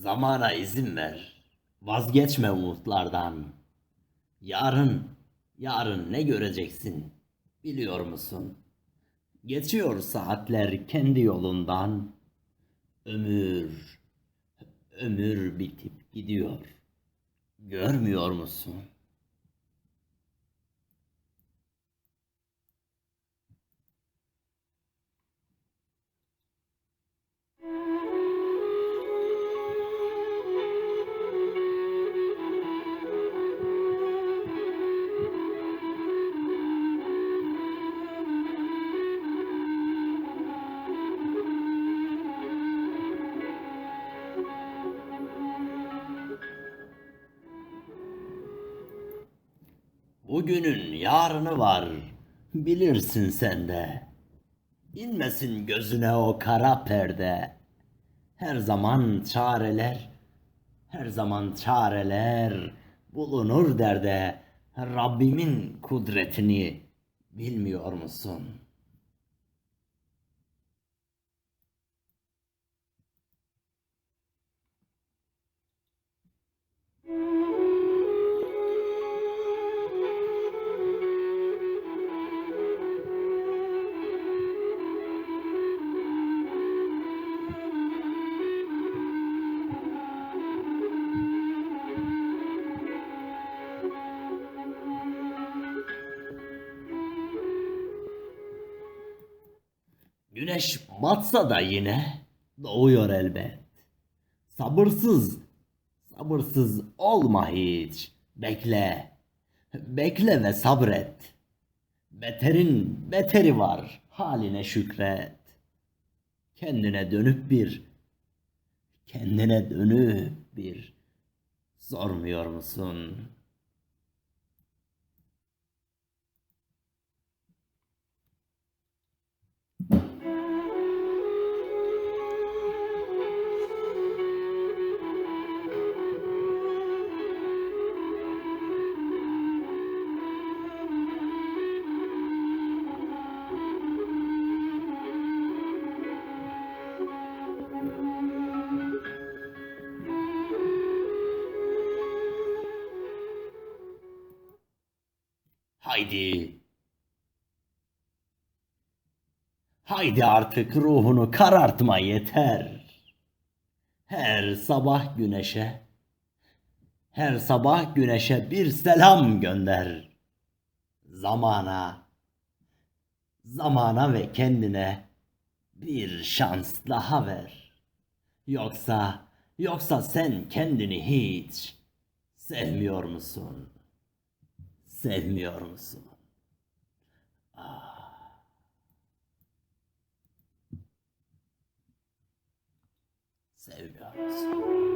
Zamana izin ver. Vazgeçme umutlardan. Yarın, yarın ne göreceksin? Biliyor musun? Geçiyor saatler kendi yolundan. Ömür, ömür bitip gidiyor. Görmüyor musun? Bugünün yarını var, bilirsin sen de. İnmesin gözüne o kara perde. Her zaman çareler, her zaman çareler bulunur derde. Rabbimin kudretini bilmiyor musun? Güneş batsa da yine doğuyor elbet. Sabırsız, sabırsız olma hiç. Bekle, bekle ve sabret. Beterin beteri var, haline şükret. Kendine dönüp bir, kendine dönüp bir sormuyor musun? Haydi. Haydi artık ruhunu karartma yeter. Her sabah güneşe, her sabah güneşe bir selam gönder. Zamana, zamana ve kendine bir şans daha ver. Yoksa, yoksa sen kendini hiç sevmiyor musun? Sevmiyor musun? Ah. Musun?